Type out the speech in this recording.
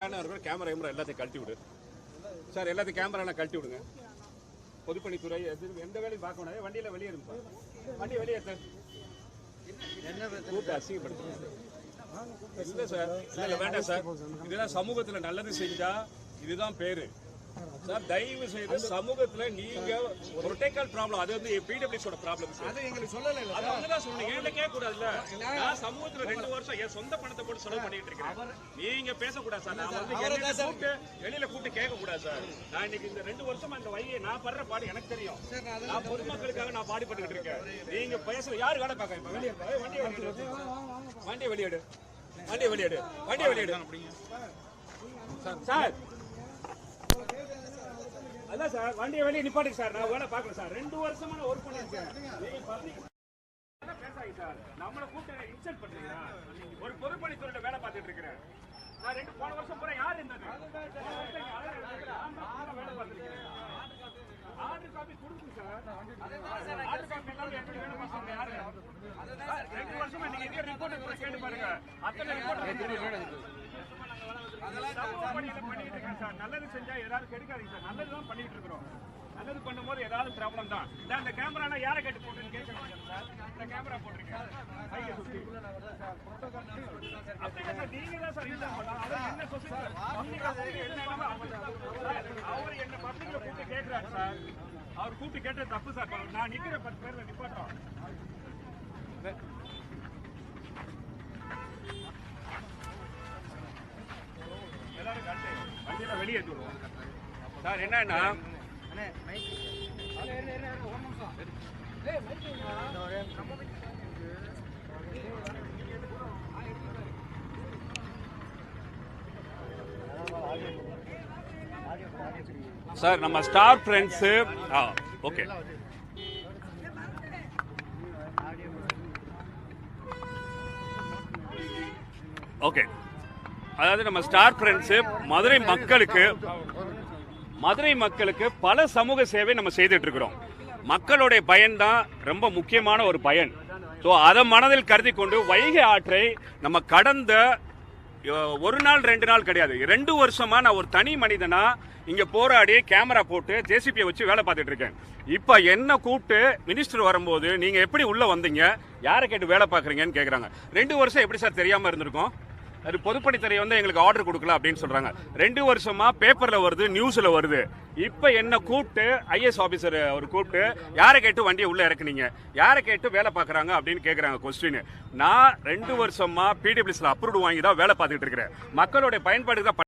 இருக்கிற camera camera எல்லாத்தையும் கழட்டி விடு. சார் எல்லாத்தையும் கேமராலாம் கழட்டி விடுங்க. பொதுப்பணித்துறை எது எந்த வேலையும் பார்க்க முடியாது வண்டியில் வெளியே இருப்பா வண்டி வெளியே சார். கூப்பிட்டு அசிங்கப்படுத்துங்க. இல்லை சார் இல்லை வேண்டாம் சார். இதெல்லாம் சமூகத்துல நல்லது செஞ்சா இதுதான் பேரு. சார் தயவு செய்து சமூகத்துல நீங்க புரோட்டோகால் ப்ராப்ளம் அது வந்து பிடபிள்யூஸோட ப்ராப்ளம் அது எங்களுக்கு சொல்லல இல்ல அது அவங்க தான் சொன்னீங்க கேட்க கூடாதுல்ல நான் சமூகத்துல ரெண்டு வருஷம் என் சொந்த பணத்தை போட்டு செலவு பண்ணிட்டு இருக்கேன். நீங்க பேசக்கூடாது சார். நான் வந்து கூப்பிட்டு வெளியில கூப்பிட்டு கேட்க கூடாது சார். நான் இன்னைக்கு இந்த ரெண்டு வருஷமா இந்த வழியை நான் படுற பாடு எனக்கு தெரியும். நான் பொதுமக்களுக்காக நான் பாடுபட்டுக்கிட்டு இருக்கேன். நீங்க பேசுற யாரு வேலை பார்க்க இப்ப? வெளியே வண்டியை வெளியிடு வண்டியை வெளியிடு வண்டியை வெளியிடு வண்டியை வெளியிடு சார் சார் வண்டியை வெளியே நிப்பாட்டுங்க சார். நான் வேலை பாக்கல சார். ரெண்டு வருஷமா நான் ஒர்க் பண்ணிருக்கேன் சார். நம்மளை கூப்பிட்டு இன்சல்ட் பண்றீங்களா? ஒரு பொறுப்பளித்துறையில வேலை பார்த்துட்டு இருக்கிறேன். நான் ரெண்டு போன வருஷம் பூரா யார் இருந்தது வேலை order copy sir. Order copy எப்படி வேலை பார்த்தாங்க யாரு ரெண்டு வருஷமா நீங்க ரிப்போர்ட் கூட கேட்டு பாருங்க. அத்தனை ரிப்போர்ட் சமூக பணியில பண்ணிட்டு இருக்கேன் சார். நல்லது செஞ்சா ஏதாவது கெடுக்காதீங்க சார். நல்லது தான் பண்ணிட்டு இருக்கிறோம். நல்லது பண்ணும்போது ஏதாவது ப்ராப்ளம் தான். இந்த இந்த கேமரா யாரை கேட்டு போட்டுன்னு கேட்கணும் சார். இந்த கேமரா போட்டிருக்கேன். நீங்க தான் சார் என்ன அவர் என்ன பப்ளிக்ல கூப்பிட்டு கேட்கிறாரு சார். அவர் கூப்பிட்டு கேட்டது தப்பு சார். நான் நிக்கிற பத்து பேர்ல நிப்பாட்டோம் வண்டியில வெளியே விடுவோம் சார். என்னன்னா சார் நம்ம ஸ்டார் ஃப்ரெண்ட்ஸு ஆ ஓகே ஓகே அதாவது நம்ம ஸ்டார் ஃப்ரெண்ட்ஸு மதுரை மக்களுக்கு மதுரை மக்களுக்கு பல சமூக சேவை நம்ம செய்துட்டு இருக்கிறோம் மக்களுடைய பயன்தான் ரொம்ப முக்கியமான ஒரு பயன். ஸோ அதை மனதில் கருதி கொண்டு வைகை ஆற்றை நம்ம கடந்த ஒரு நாள் ரெண்டு நாள் கிடையாது. ரெண்டு வருஷமா நான் ஒரு தனி மனிதனா இங்க போராடி கேமரா போட்டு ஜேசிபியை வச்சு வேலை பார்த்துட்டு இருக்கேன் இப்போ என்ன கூப்பிட்டு மினிஸ்டர் வரும்போது நீங்க எப்படி உள்ள வந்தீங்க? யாரை கேட்டு வேலை பார்க்குறீங்கன்னு கேட்குறாங்க ரெண்டு வருஷம் எப்படி சார் தெரியாம இருந்திருக்கோம்? அது பொதுப்பணித்துறை வந்து எங்களுக்கு ஆர்டர் கொடுக்கல அப்படின்னு சொல்றாங்க. ரெண்டு வருஷமா பேப்பர்ல வருது நியூஸ்ல வருது. இப்ப என்ன கூப்பிட்டு ஐஎஸ் ஆபீசர் அவர் கூப்பிட்டு யாரை கேட்டு வண்டியை உள்ள இறக்குனீங்க? யாரை கேட்டு வேலை பாக்குறாங்க அப்படின்னு கேக்குறாங்க கொஸ்டின் நான் ரெண்டு வருஷமா பிடபிள்யூஸ்ல அப்ரூவ் வாங்கி தான் வேலை பார்த்துட்டு இருக்கிறேன். மக்களுடைய பயன்பாடு தான்